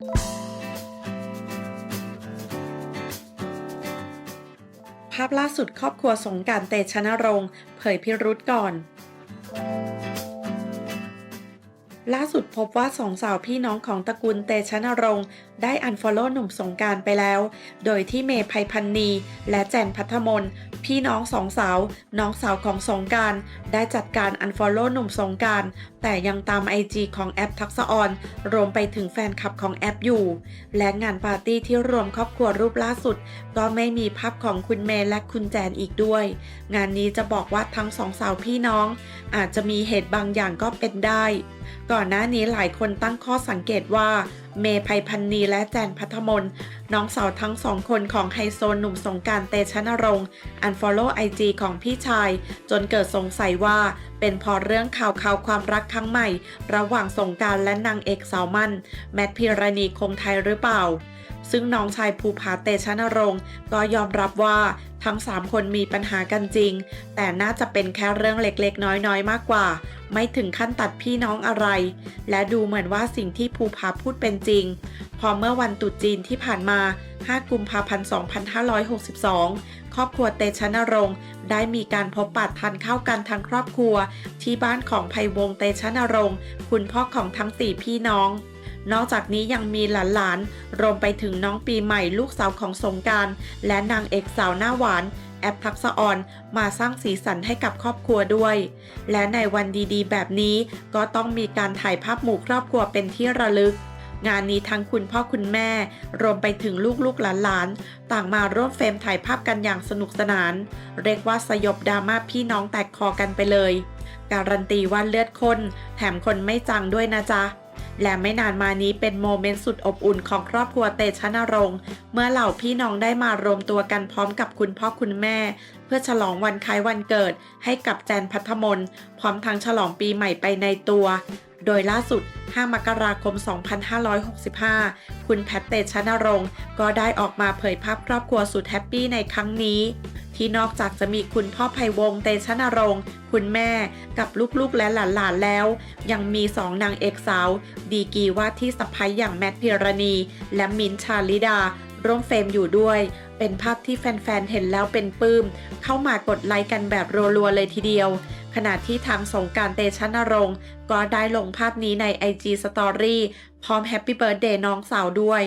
ภาพล่าสุดครอบครัวสงการเตชะนรงค์เผยพิรุษก่อน ล่าสุดพบว่าสองสาวพี่น้องของตระกูลเตชะนรงค์ได้อันฟอลโล่หนุ่มสงการไปแล้ว โดยที่เมย์ภัยพันนีและแจนพัทมน พี่น้องสองสาว น้องสาวของสงการได้จัดการอันฟอลโล่หนุ่มสงการแต่ยังตามไอจีของแอปทักษะออนรวมไปถึงแฟนคลับของแอปอยู่ และงานปาร์ตี้ที่รวมครอบครัวรูปล่าสุด ก็ไม่มีภาพของคุณเมย์และคุณแจนอีกด้วย งานนี้จะบอกว่าทั้งสองสาวพี่น้อง อาจจะมีเหตุบางอย่างก็เป็นได้ ก่อนหน้านี้หลายคนตั้งข้อสังเกตว่า เมย์ภัยพันนีและแจนพัทมน น้องสาวทั้งสองคนของไฮโซหนุ่มสงการเตชะนรงค์อันฟอลโล่ไอจีของพี่ชาย จนเกิดสงสัยว่า เป็นพอเรื่องข่าวข่าวความรักครั้งใหม่ ระหว่างสงการและนางเอกสาวมั่น แมทพิรณีคงไทยหรือเปล่า ซึ่งน้องชายภูผาเตชะนรงค์ก็ยอมรับว่าทั้ง 3 คนมีปัญหากันจริง แต่น่าจะเป็นแค่เรื่องเล็กๆ น้อยๆ มากกว่า ไม่ถึงขั้นตัดพี่น้องอะไร และดูเหมือนว่าสิ่งที่ภูผาพูดเป็นจริง พอเมื่อวันตรุษจีนที่ผ่านมา 5 กุมภาพันธ์ 2562 ครอบครัวเตชะนรงค์ได้มีการพบปะทานข้าวกันทั้งครอบครัว ที่บ้านของภัยวงศ์เตชะนรงค์คุณพ่อของทั้งสี่พี่น้อง นอกจากนี้ยังมีหลานๆ รวมไปถึงน้องปีใหม่ลูกสาวของสงการ และนางเอกสาวหน้าหวาน แอปทักษะออนมาสร้างสีสันให้กับครอบครัวด้วย และในวันดีๆ แบบนี้ก็ต้องมีการถ่ายภาพหมู่ครอบครัวเป็นที่ระลึกงานนี้ทั้งคุณพ่อคุณแม่ รวมไปถึงลูกๆหลานๆ ต่างมาร่วมเฟรมถ่ายภาพกันอย่างสนุกสนาน เรียกว่าสยบดราม่าพี่น้องแตกคอกันไปเลย การันตีว่าเลือดข้นแถมคนไม่จังด้วยนะจ๊ะ และไม่นานมานี้เป็นโมเมนต์สุดอบอุ่นของครอบครัวเตชะนรงค์ เมื่อเหล่าพี่น้องได้มารวมตัวกันพร้อมกับคุณพ่อคุณแม่ เพื่อฉลองวันคล้ายวันเกิด ให้กับแจนพัทมนพร้อมทั้งฉลองปีใหม่ไปในตัว โดยล่าสุด 5 มกราคม 2565 คุณแพทเตชะนรงค์ก็ได้ออกมาเผยภาพครอบครัวสุดแฮปปี้ในครั้งนี้ ที่นอกจากจะมีคุณพ่อไพวงเตชะนรงค์คุณแม่กับลูกๆและหลานๆแล้ว ยังมีสองนางเอกสาว ดีกีว่าที่สะพ้ยอย่างแมทพิรณี และมินชาลิดา ร่วมเฟรมอยู่ด้วย เป็นภาพที่แฟนๆ เห็นแล้วเป็นปลื้ม เข้ามากดไลค์กันแบบรัวๆเลยทีเดียว ขณะที่ทางสงการเตชะนรงค์ก็ได้ลงภาพนี้ใน IG Story พร้อมแฮปปี้เบิร์ดเดย์น้องสาวด้วย